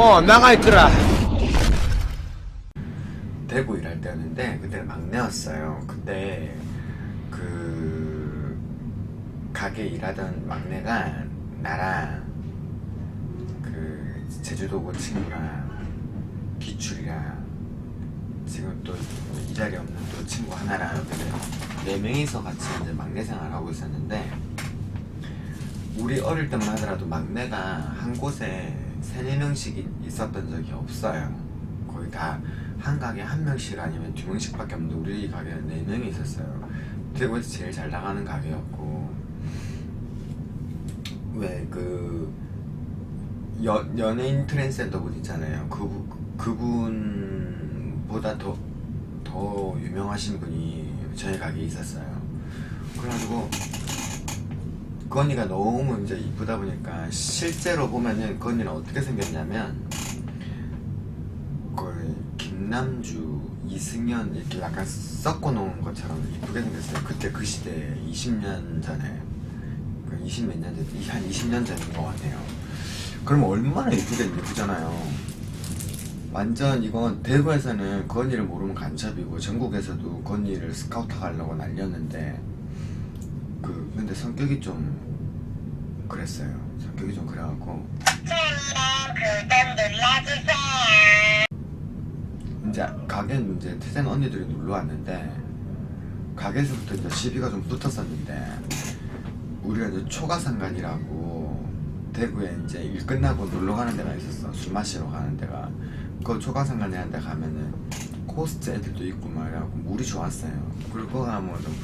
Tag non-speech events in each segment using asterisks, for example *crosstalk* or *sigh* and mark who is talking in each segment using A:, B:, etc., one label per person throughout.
A: 어 나가 있더라
B: 대구 일할 때였는데 그때는 막내였어요. 그때 그 가게 일하던 막내가 나랑 그 제주도 고 친구랑 기출이랑 지금 또 이 자리에 없는 또 친구 하나랑 네 명이서 같이 이제 막내 생활을 하고 있었는데 우리 어릴 때만 하더라도 막내가 한 곳에 세네 명씩 이- 있었던 적이 없어요. 거의 다 한 가게 한 명씩 아니면 두 명씩밖에 없는데 우리 가게는 네 명이 있었어요. 대구에서 제일 잘 나가는 가게였고 왜그 연예인 트랜스젠더 분 있잖아요. 그 그분보다 더 더 유명하신 분이 저희 가게에 있었어요. 그래가지고 그 언니가 너무 이제 이쁘다 보니까 실제로 보면은 그 언니는 어떻게 생겼냐면 거의 김남주, 이승연 이렇게 약간 섞어 놓은 것처럼 이쁘게 생겼어요. 그때 그 시대에 20년 전에 그 20 몇 년 전, 한 20년 전인 것 같아요. 그러면 얼마나 이쁘게 이쁘잖아요. 완전 이건 대구에서는 그 언니를 모르면 간첩이고 전국에서도 그 언니를 스카우트 하려고 날렸는데 그 근데 성격이 좀 그랬어요. 성격이 좀 그래갖고. 이제 가게는 이제 태생 언니들이 놀러 왔는데 가게에서부터 이제 시비가 좀 붙었었는데 우리가 이제 초가상간이라고 대구에 이제 일 끝나고 놀러 가는 데가 있었어. 술 마시러 가는 데가. 그 초가상간이라는 데 가면은 코스트 애들도 있고 말이라고 물이 좋았어요. 가면 좀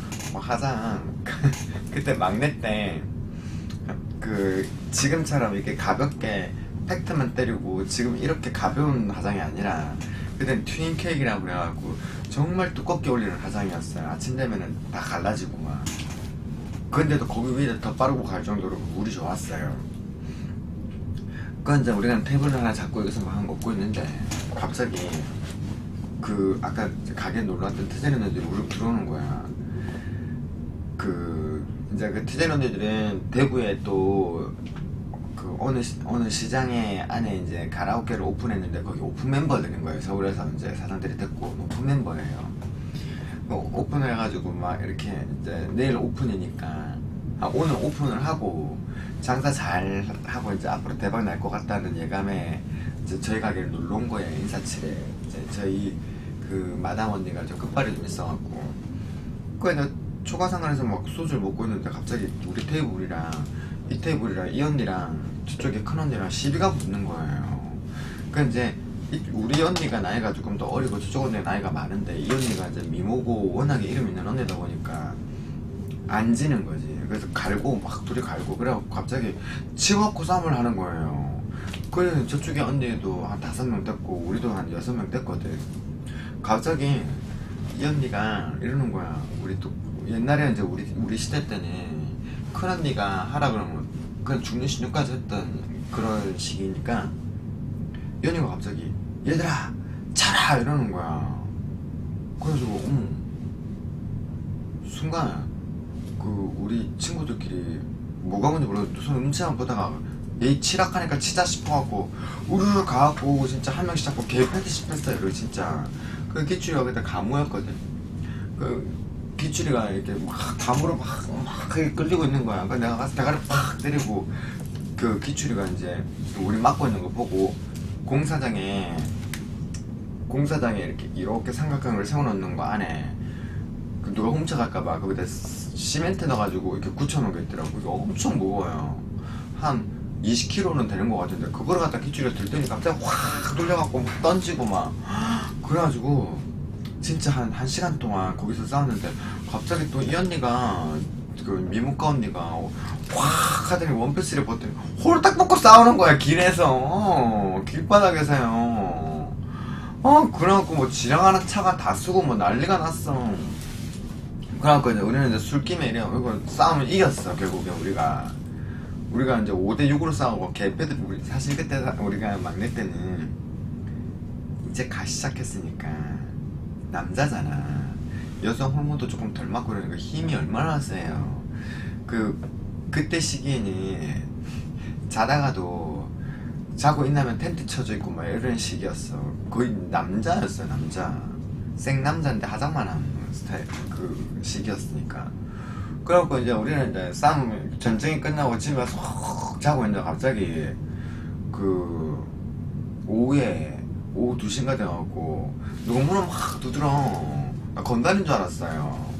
B: 화장 *laughs* 그때 막내 때 그 지금처럼 이렇게 가볍게 팩트만 때리고 지금 이렇게 가벼운 화장이 아니라 그땐 튜닝 케이크라고 그래갖고 정말 두껍게 올리는 화장이었어요. 아침 되면은 다 갈라지고 막. 근데도 거기 위에 더 빠르고 갈 정도로 물이 좋았어요. 그건 이제 우리가 테이블 하나 잡고 여기서 막 먹고 있는데 갑자기 그 아까 가게 놀러 왔던 트제리 언니들이 우르 들어오는 거야. 그 이제 그 트제리 언니들은 대구에 또 그 어느 시, 어느 시장에 안에 이제 가라오케를 오픈했는데 거기 오픈 멤버들인 거예요. 서울에서 이제 사장들이 됐고 오픈 멤버예요. 그 오픈을 해가지고 막 이렇게 이제 내일 오픈이니까 아, 오늘 오픈을 하고 장사 잘 하고 이제 앞으로 대박 날 것 같다는 예감에 이제 저희 가게를 놀러 온 거예요 인사치레. 이제 저희 그 마담 언니가 좀 끝발이 좀 있어갖고 그에 초가상관에서 막 소주를 먹고 있는데 갑자기 우리 테이블이랑 이 테이블이랑 이 언니랑 저쪽에 큰 언니랑 시비가 붙는 거예요. 그 이제 이- 우리 언니가 나이가 조금 더 어리고 저쪽 언니가 나이가 많은데 이 언니가 이제 미모고 워낙에 이름 있는 언니다 보니까 안 지는 거지. 그래서 갈고 막 둘이 갈고 그래갖고 갑자기 치고받고 싸움을 하는 거예요. 그래서 저쪽에 언니도 한 다섯 명 됐고 우리도 한 여섯 명 됐거든. 갑자기 이 언니가 이러는 거야. 우리 또 옛날에 이제 우리 우리 시대 때는 큰 언니가 하라 그러면 그냥 죽는 신용까지 했던 그런 시기니까 이 언니가 갑자기 얘들아 차라 이러는 거야. 그래가지고 어머 순간 그 우리 친구들끼리 뭐가 뭔지 몰라서 손 음치만 보다가 얘 치락하니까 치자 싶어갖고 우르르 가갖고 진짜 한 명씩 잡고 개 패듯이 뺐어요 그 진짜 그 기출이 여기다 가무였거든. 그 기출이가 이렇게 막 가무로 막, 막 끌리고 있는 거야. 그 내가 가서 대가리 팍 때리고 그 기출이가 이제 우리 막고 있는 거 보고 공사장에 공사장에 이렇게 이렇게 삼각형을 세워놓는 거 안에 그 누가 훔쳐갈까봐 거기다 시멘트 넣어가지고 이렇게 굳혀놓은 게 있더라고. 이거 엄청 무거워요. 한 20kg는 되는 것 같은데 그걸 갖다 기출에 들더니 갑자기 확 돌려갖고 막 던지고 막 그래가지고 진짜 한, 한 시간 동안 거기서 싸웠는데 갑자기 또 이 언니가 그 미모과 언니가 확 하더니 원피스를 벗더니 홀딱 벗고 싸우는 거야 길에서. 어, 길바닥에서요. 어 그래갖고 뭐 지나가는 차가 다 쓰고 뭐 난리가 났어. 그래갖고 이제 우리는 이제 술김에 이래 이거 싸움을 이겼어 결국에 우리가. 우리가 이제 5대 6으로 싸우고 개패들 우리 사실 그때 사- 우리가 막내 때는 이제 가 시작했으니까 남자잖아 여성 호르몬도 조금 덜 맞고 그러니까 힘이 얼마나 세요 그 그때 시기에는 자다가도 자고 있나면 텐트 쳐져 있고 막 이런 식이었어. 거의 남자였어요 남자. 생 남자인데 화장만 하는 스타일 그 식이었으니까. 그래갖고 이제 우리는 이제 싸움 전쟁이 끝나고 집에 훅 자고 있는데 갑자기 그 오후에 오후 2시인가 돼갖고 문을 막 두드러 나 건달인 줄 알았어요.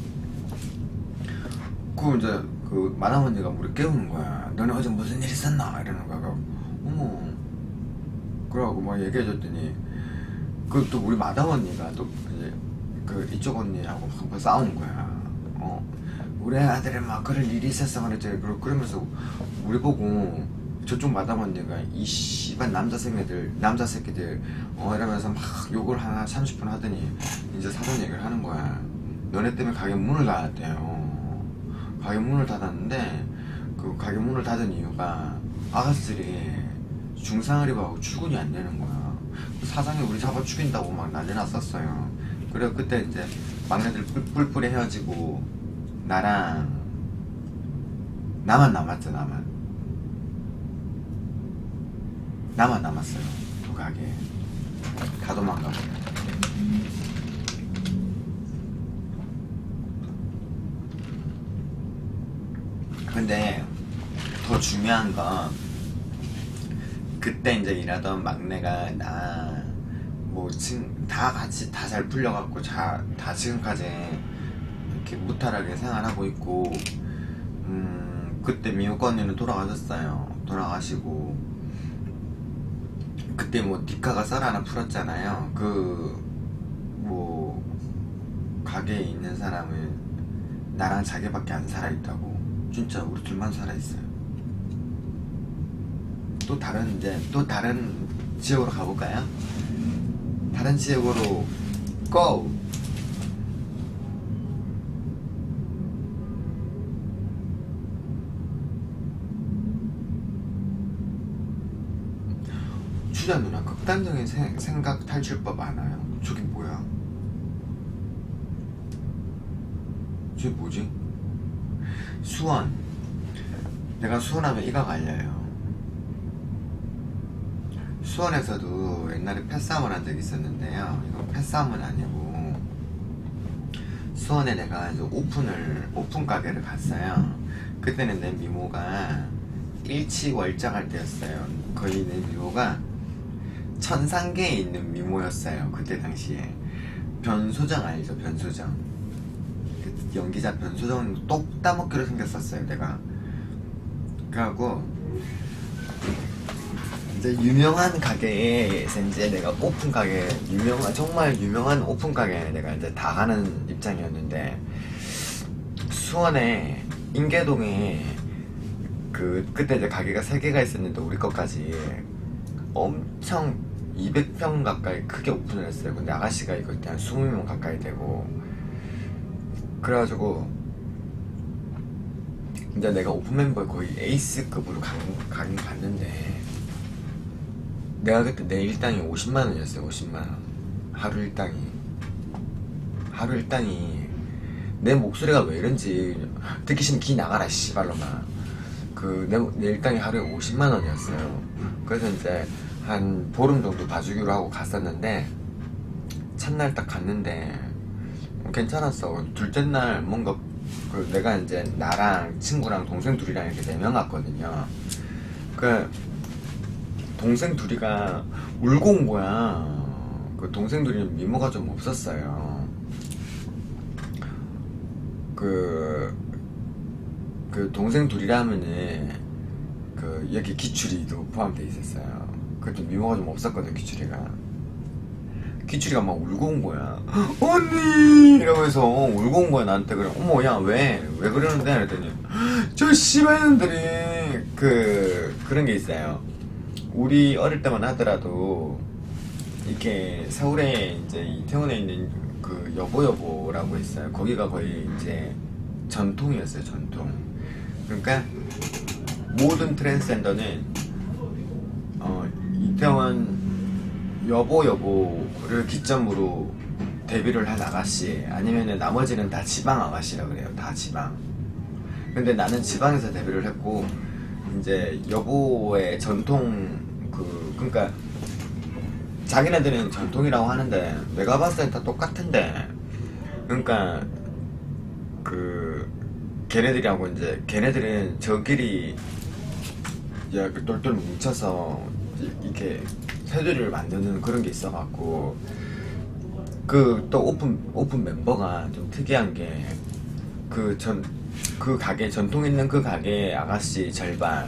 B: 그 이제 그 마담 언니가 우리 깨우는 거야 너네 어제 무슨 일 있었나? 이러는 거야. 그래갖고, 어머. 그러고 막 얘기해줬더니 그 또 우리 마담 언니가 또 이제 그 이쪽 언니하고 한번 싸우는 거야. 어 우리 아들이 막 그런 일이 있었어. 그러- 그러면서 우리 보고 저쪽 마담 언니가 이 씨발 남자 새끼들 남자 새끼들 어 이러면서 막 욕을 한 30분 하더니 이제 사전 얘기를 하는 거야. 너네 때문에 가게 문을 닫았대요. 가게 문을 닫았는데 그 가게 문을 닫은 이유가 아가씨들이 중상을 입어하고 출근이 안 되는 거야. 사장이 우리 잡아 죽인다고 막 난리 났었어요. 그래 그때 이제 막내들 뿔뿔이 헤어지고 나랑 나만 남았죠 나만 나만 남았어요. 그 가게 다 도망가고 근데 더 중요한 건 그때 이제 일하던 막내가 나뭐다 같이 다 잘 풀려갖고 자, 다 지금까지 이렇게 무탈하게 생활하고 있고 음 그때 미호언니는 돌아가셨어요. 돌아가시고 그때 뭐 디카가 썰 하나 풀었잖아요 그 뭐 가게에 있는 사람은 나랑 자기밖에 안 살아 있다고 진짜 우리 둘만 살아 있어요 또 다른 이제 또 다른 지역으로 가볼까요? 다른 지역으로 고! 추자 누나 극단적인 생, 생각 탈출법 아나요? 저게 뭐야? 저게 뭐지? 수원 내가 수원하면 이가 갈려요 수원에서도 옛날에 패싸움을 한 적이 있었는데요 이거 패싸움은 아니고 수원에 내가 이제 오픈을 오픈 가게를 갔어요 그때는 내 미모가 일치월장할 때였어요 거의 내 미모가 천상계에 있는 미모였어요 그때 당시에. 변소정 알죠 변소정 그 연기자 변소정 똑 따먹기로 생겼었어요 내가. 그래갖고 이제 유명한 가게에서 이제 내가 오픈 가게 유명한 정말 유명한 오픈 가게에 내가 이제 다 가는 입장이었는데 수원에 인계동에 그 그때 이제 가게가 세 개가 있었는데 우리 것까지 엄청 200평 가까이 크게 오픈을 했어요. 근데 아가씨가 이거 한 20명 가까이 되고 그래가지고 이제 내가 오픈 멤버 거의 에이스급으로 가, 가긴 갔는데 내가 그때 내 일당이 50만 원이었어요. 50만 원 하루 일당이 하루 일당이 내 목소리가 왜 이런지 듣기 싫으면 기 나가라 씨발로만 그내 내 일당이 하루에 50만 원이었어요. 그래서 이제 한 보름 정도 봐주기로 하고 갔었는데 첫날 딱 갔는데 괜찮았어. 둘째 날 뭔가 그 내가 이제 나랑 친구랑 동생 둘이랑 이렇게 네 명 왔거든요. 그 동생 둘이가 울고 온 거야. 그 동생 둘이는 미모가 좀 없었어요. 그, 그 동생 둘이라면은 그 여기 기출이도 포함되어 있었어요. 그때 미모가 좀 없었거든 기출이가. 기출이가 막 울고 온 거야. 언니! 이러면서 울고 온 거야, 나한테. 그래. 어머, 야, 왜? 왜 그러는데? 그랬더니, 저 씨발년들이, 그, 그런 게 있어요. 우리 어릴 때만 하더라도, 이렇게 서울에 이제 이태원에 있는 그 여보여보라고 있어요. 거기가 거의 이제 전통이었어요, 전통. 그러니까, 모든 트랜스젠더는, 어, 이태원 여보 여보를 기점으로 데뷔를 한 아가씨 아니면은 나머지는 다 지방 아가씨라 그래요. 다 지방. 근데 나는 지방에서 데뷔를 했고 이제 여보의 전통 그 그러니까 자기네들은 전통이라고 하는데 내가 봤을 때 다 똑같은데 그러니까 그 걔네들이하고 이제 걔네들은 저끼리 그 똘똘 뭉쳐서 이- 이렇게 테두리를 만드는 그런 게 있어갖고 그 또 오픈 오픈 멤버가 좀 특이한 게 그전그 가게 전통 있는 그 가게 아가씨 절반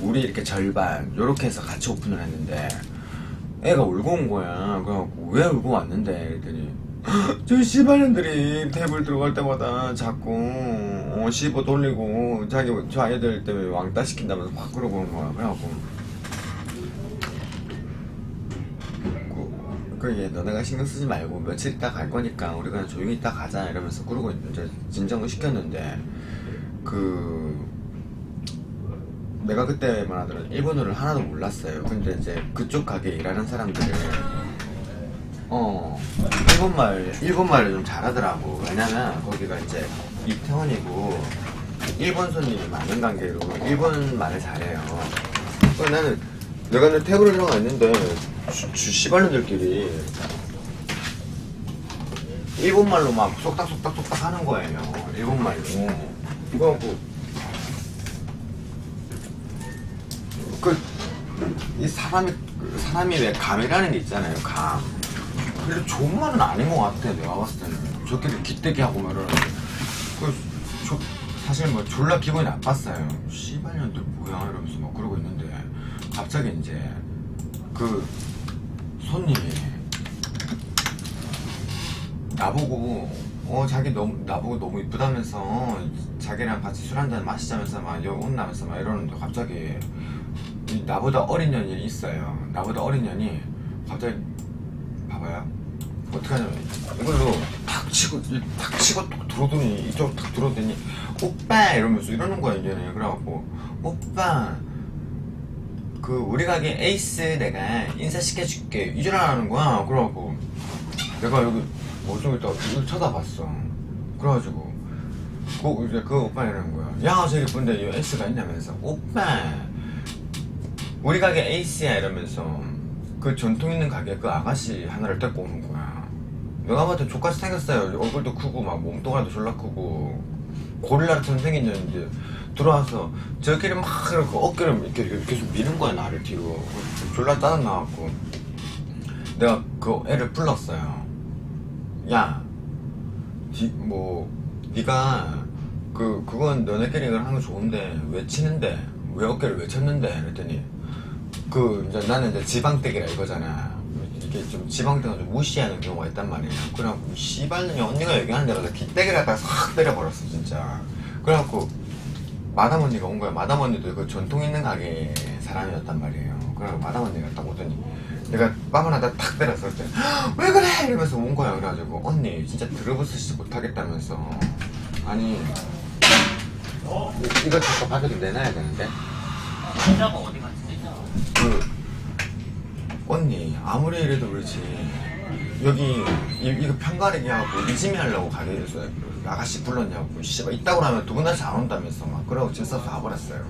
B: 우리 이렇게 절반 요렇게 해서 같이 오픈을 했는데 애가 울고 온 거야. 그래갖고 왜 울고 왔는데? 그랬더니 저 씨발년들이 테이블 들어갈 때마다 자꾸 어, 씹어 돌리고 자기 저 아이들 때문에 왕따 시킨다면서 확 그러고 오는 거야. 그래갖고 그, 그, 얘, 너네가 신경 쓰지 말고 며칠 있다 갈 거니까 우리 그냥 조용히 있다 가자 이러면서 그러고 이제 진정을 시켰는데 그 내가 그때만 하더라도 일본어를 하나도 몰랐어요. 근데 이제 그쪽 가게 일하는 사람들은 어 일본말 일본말을 좀 잘하더라고. 왜냐면 거기가 이제 이태원이고 일본 손님이 많은 관계로 일본 말을 잘해요. 나는 내가 들어가 있는데 주, 주 씨발년들끼리 일본말로 막 속닥속닥속닥 하는 거예요. 일본말로. 그래갖고 그, 이 사람이, 그 사람이 왜 감이라는 게 있잖아요, 감. 근데 좋은 말은 아닌 것 같아, 내가 봤을 때는. 저끼리 기대기 하고 막 이러는데. 그, 저, 사실 뭐 졸라 기분이 나빴어요. 씨발년들 뭐야, 이러면서 막 그러고 있는데. 갑자기 이제, 그, 손님이, 나보고 어 자기 너무 나보고 너무 이쁘다면서 자기랑 같이 술 한잔 마시자면서 막 여기 온다면서 막 이러는데 갑자기 이 나보다 어린 년이 있어요. 나보다 어린 년이 갑자기 봐봐요. 어떻게 하냐면 이걸로 탁 치고 이- 탁 치고 톡 들어오더니 이쪽 탁 들어오더니 오빠 이러면서 이러는 거야 이제 그래갖고 오빠 그 우리 가게 에이스 내가 인사시켜줄게. 이러라는 거야. 그래갖고 내가 여기 있다가 이걸 쳐다봤어. 그래가지고 그 이제 그 오빠 이러는 거야. 야 저기 근데? 이 에이스가 있냐면서 오빠 우리 가게 에이스야 이러면서 그 전통 있는 가게 그 아가씨 하나를 데리고 오는 거야. 내가 봐도 족같이 생겼어요. 얼굴도 크고 막 몸뚱아리도 졸라 크고 고릴라처럼 년인데 들어와서 저끼리 막 이렇게 어깨를 이렇게 계속 미는 거야 나를 뒤로. 졸라 짜증나갖고. 내가 그 애를 불렀어요. 야, 디, 뭐, 네가 그 그건 너네끼리 이걸 하는 거 좋은데 왜 치는데 왜 어깨를 왜 쳤는데? 그랬더니 그 이제 나는 이제 지방댁이라 이거잖아. 이게 좀 지방댁을 좀 무시하는 경우가 있단 말이야 그래갖고 씨발년이 언니가 얘기하는 대로 기대기를 갖다가 싹 때려버렸어 진짜. 그래갖고 마담 언니가 온 거야. 마담 언니도 그 전통 있는 가게 사람이었단 말이에요. 그래갖고 마담 언니가 딱 오더니 내가 빵을 하다 탁 때렸을 때왜 그래? 이러면서 온 거야. 그래가지고 언니 진짜 들어붙으시지 못하겠다면서. 아니 이- 이거 잠깐 밖에 좀 내놔야 되는데.
A: 혼자가 어디 갔지?
B: 그 언니 아무리 이래도 그렇지 여기 이, 이거 편가르기 하고 이짐이 하려고 가게에서 아가씨 불렀냐고. 씨발 이따고 하면 두분 다시 안 온다면서 막 그러고 질서서 와버렸어요